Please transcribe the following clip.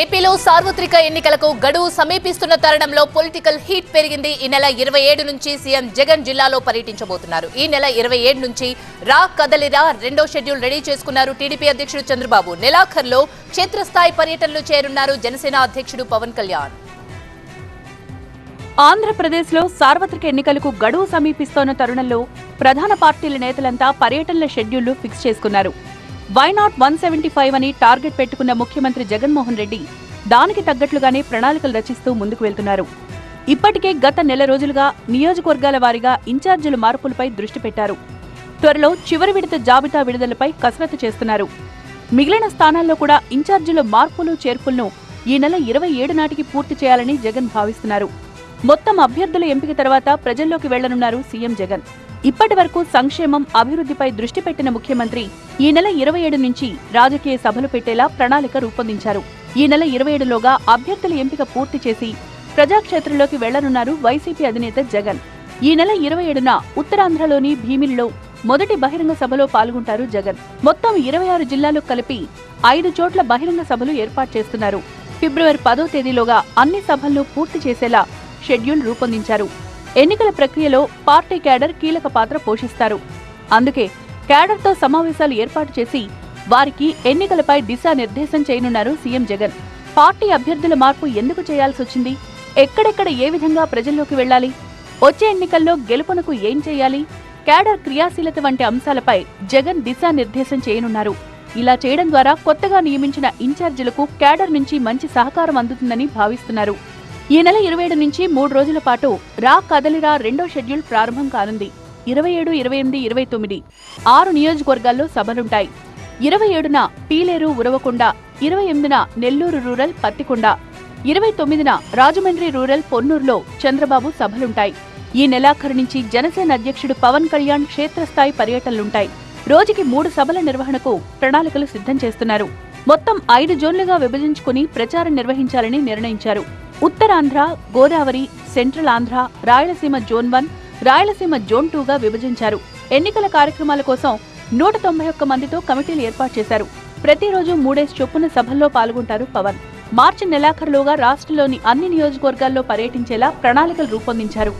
ఏపీలో సార్వత్రిక ఎన్నికలకు గడువు సమీపిస్తున్న తరుణంలో పొలిటికల్ హీట్ పెరిగింది. ఈ నెల ఇరవై ఏడు నుంచి సీఎం జగన్ జిల్లాలో పర్యటించబోతున్నారు. ఈ నెల ఇరవై ఏడు నుంచి రా కదలిరా రెండో షెడ్యూల్ రెడీ చేసుకున్నారు టీడీపీ అధ్యక్షుడు చంద్రబాబు. నెలాఖర్లో క్షేత్రస్థాయి పర్యటనలు చేరున్నారు జనసేన అధ్యక్షుడు పవన్ కళ్యాణ్. ఆంధ్రప్రదేశ్లో సార్వత్రిక ఎన్నికలకు గడువు సమీపిస్తోన్న తరుణంలో ప్రధాన పార్టీల నేతలంతా పర్యటనల షెడ్యూల్ ఫిక్స్ చేసుకున్నారు. Why not one seventy five అని టార్గెట్ పెట్టుకున్న ముఖ్యమంత్రి జగన్మోహన్ రెడ్డి దానికి తగ్గట్లుగానే ప్రణాళికలు రచిస్తూ ముందుకు వెళ్తున్నారు. ఇప్పటికే గత నెల రోజులుగా నియోజకవర్గాల వారీగా ఇన్ఛార్జీల మార్పులపై దృష్టి పెట్టారు. త్వరలో చివరి విడత జాబితా విడుదలపై కసరత్తు చేస్తున్నారు. మిగిలిన స్థానాల్లో కూడా ఇన్ఛార్జీల మార్పులు చేర్పులను ఈ నెల ఇరవై ఏడు నాటికి పూర్తి చేయాలని జగన్ భావిస్తున్నారు. మొత్తం అభ్యర్థుల ఎంపిక తర్వాత ప్రజల్లోకి వెళ్ళనున్నారు సీఎం జగన్. ఇప్పటి వరకు సంక్షేమం అభివృద్ధిపై దృష్టి పెట్టిన ముఖ్యమంత్రి ఈ నెల ఇరవై ఏడు నుంచి రాజకీయ సభలు పెట్టేలా ప్రణాళిక రూపొందించారు. ఈ నెల ఇరవై ఏడులోగా అభ్యర్థుల ఎంపిక పూర్తి చేసి ప్రజాక్షేత్రంలోకి వెళ్ళనున్నారు వైసీపీ అధినేత జగన్. ఈ నెల ఇరవై ఏడున ఉత్తరాంధ్రలోని భీమిలిలో మొదటి బహిరంగ సభలో పాల్గొంటారు జగన్. మొత్తం ఇరవై ఆరు జిల్లాలు కలిపి ఐదు చోట్ల బహిరంగ సభలు ఏర్పాటు చేస్తున్నారు. ఫిబ్రవరి పదో తేదీలోగా అన్ని సభలను పూర్తి చేసేలా షెడ్యూల్ రూపొందించారు. ఎన్నికల ప్రక్రియలో పార్టీ క్యాడర్ కీలక పాత్ర పోషిస్తారు. అందుకే క్యాడర్తో సమావేశాలు ఏర్పాటు చేసి వారికి ఎన్నికలపై దిశానిర్దేశం చేయనున్నారు సీఎం జగన్. పార్టీ అభ్యర్థుల మార్పు ఎందుకు చేయాల్సి వచ్చింది? ఎక్కడెక్కడ ఏ విధంగా ప్రజల్లోకి వెళ్ళాలి వచ్చే ఎన్నికల్లో గెలుపునకు ఏం చేయాలి? క్యాడర్ క్రియాశీలత వంటి అంశాలపై జగన్ దిశానిర్దేశం చేయనున్నారు. ఇలా చేయడం ద్వారా కొత్తగా నియమించిన ఇన్ఛార్జీలకు క్యాడర్ నుంచి మంచి సహకారం అందుతుందని భావిస్తున్నారు. ఈ నెల ఇరవై ఏడు నుంచి మూడు రోజుల పాటు రా కదలిరా రెండో షెడ్యూల్ ప్రారంభం కానుంది. ఇరవై ఏడు ఇరవై ఎనిమిది ఇరవై తొమ్మిది ఆరు నియోజకవర్గాల్లో సభలుంటాయి. ఇరవై ఏడున పీలేరు ఉరవకొండ ఇరవై ఎనిమిదిన నెల్లూరు రూరల్ పత్తికొండ ఇరవై తొమ్మిదిన రాజమండ్రి రూరల్ పొన్నూరులో చంద్రబాబు సభలుంటాయి. ఈ నెలాఖరు నుంచి జనసేన అధ్యక్షుడు పవన్ కళ్యాణ్ క్షేత్రస్థాయి పర్యటనలుంటాయి. రోజుకి మూడు సభల నిర్వహణకు ప్రణాళికలు సిద్ధం చేస్తున్నారు. మొత్తం ఐదు జోన్లుగా విభజించుకుని ప్రచారం నిర్వహించాలని నిర్ణయించారు. Uttarandhra Godavari central Andhra Rayalaseema zone one Rayalaseema zone టూగా విభజించారు. ఎన్నికల కార్యక్రమాల కోసం నూట తొంభై ఒక్క మందితో కమిటీలు ఏర్పాటు చేశారు. ప్రతిరోజు మూడేసి చొప్పున సభల్లో పాల్గొంటారు పవన్. మార్చి నెలాఖరులోగా రాష్ట్రంలోని అన్ని నియోజకవర్గాల్లో పర్యటించేలా ప్రణాళికలు రూపొందించారు.